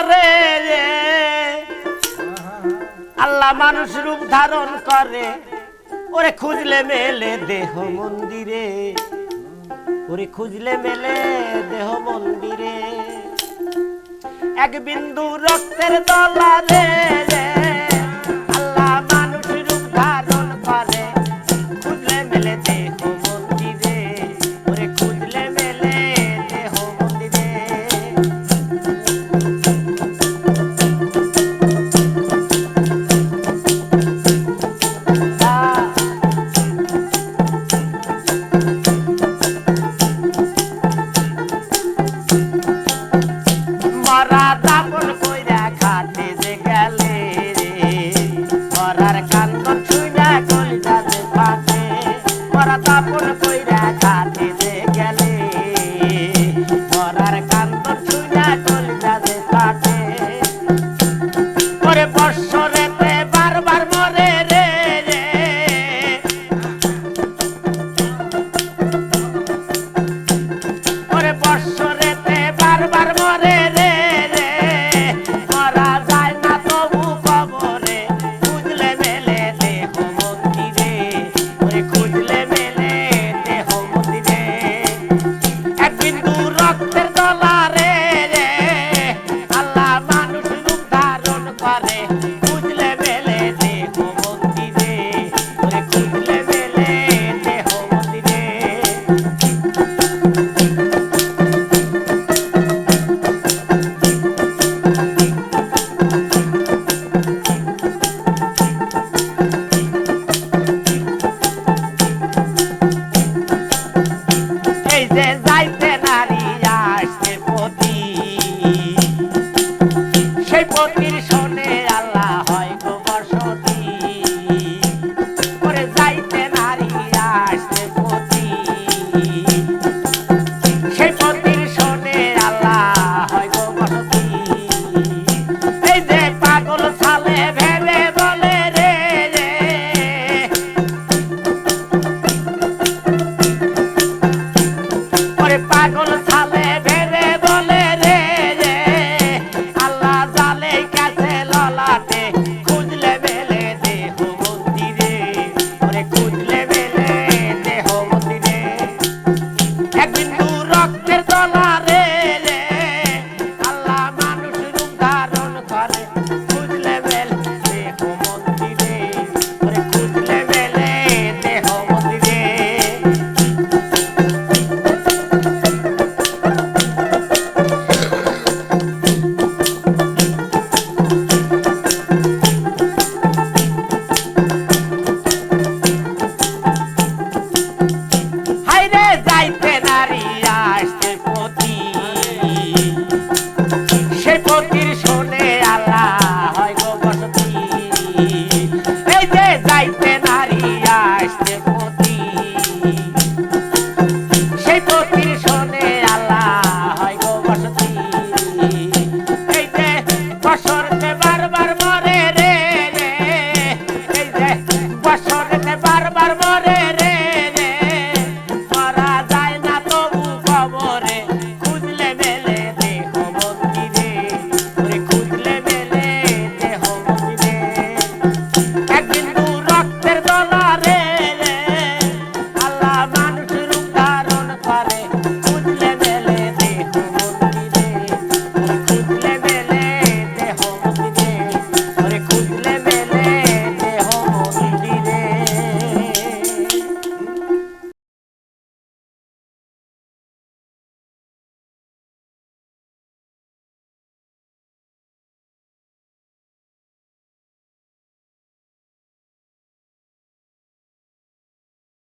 করে আল্লাহ মানুষ রূপ ধারণ করে। ওরে খুঁজলে মেলে দেহ মন্দিরে। ওরে খুঁজলে মেলে দেহ মন্দিরে। এক বিন্দু রক্তের দলারে রে। in